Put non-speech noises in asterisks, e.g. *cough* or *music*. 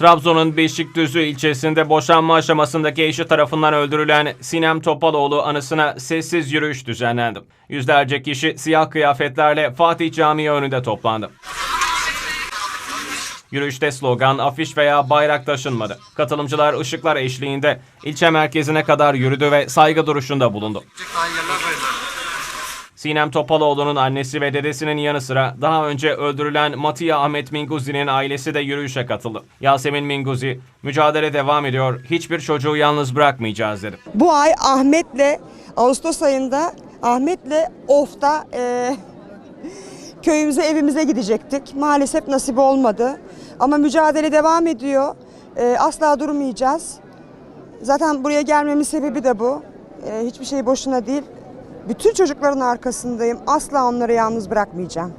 Trabzon'un Beşikdüzü ilçesinde boşanma aşamasındaki eşi tarafından öldürülen Sinem Topaloğlu anısına sessiz yürüyüş düzenlendi. Yüzlerce kişi siyah kıyafetlerle Fatih Camii önünde toplandı. Yürüyüşte slogan, afiş veya bayrak taşınmadı. Katılımcılar ışıklar eşliğinde ilçe merkezine kadar yürüdü ve saygı duruşunda bulundu. Sinem Topaloğlu'nun annesi ve dedesinin yanı sıra daha önce öldürülen Matiya Ahmet Minguzi'nin ailesi de yürüyüşe katıldı. Yasemin Minguzi, mücadele devam ediyor, hiçbir çocuğu yalnız bırakmayacağız dedi. Bu ay Ahmet'le Ağustos ayında Ahmet'le Of'ta e, *laughs* köyümüze evimize gidecektik. Maalesef nasip olmadı. Ama mücadele devam ediyor. E, asla durmayacağız. Zaten buraya gelmemin sebebi de bu. E, hiçbir şey boşuna değil. Bütün çocukların arkasındayım. Asla onları yalnız bırakmayacağım.